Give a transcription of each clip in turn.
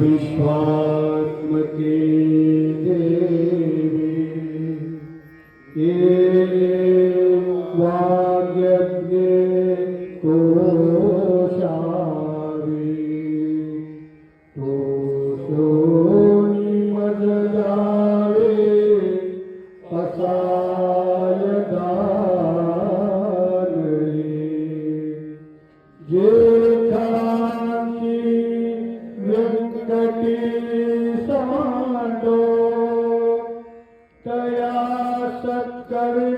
विश्वात्मके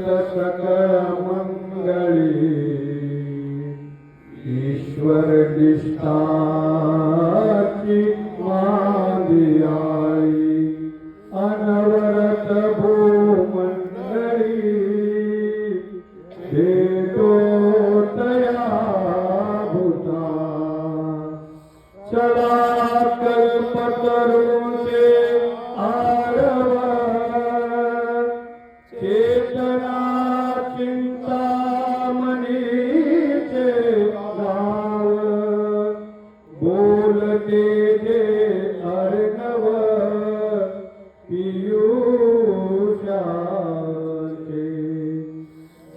सकळ मंगळी ईश्वर निष्ठाची मादी आई अनवरत भूमंडळी देतो तया भूता चला कल्पतरुण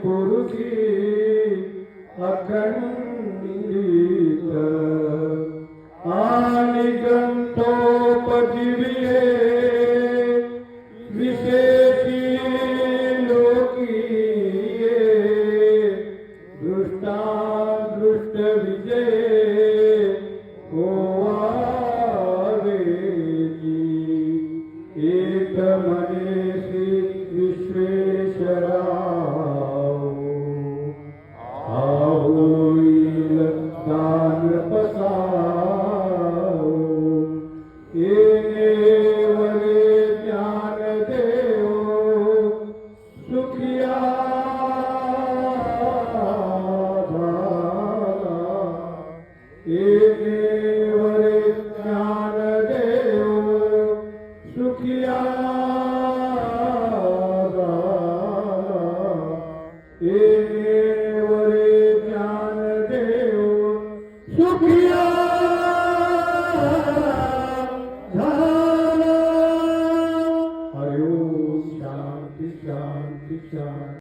ಪುರುಗಿ ಅಗಣಿತ ಆನಿಗಂತೋಪಜೀವಿಯೇ 对啊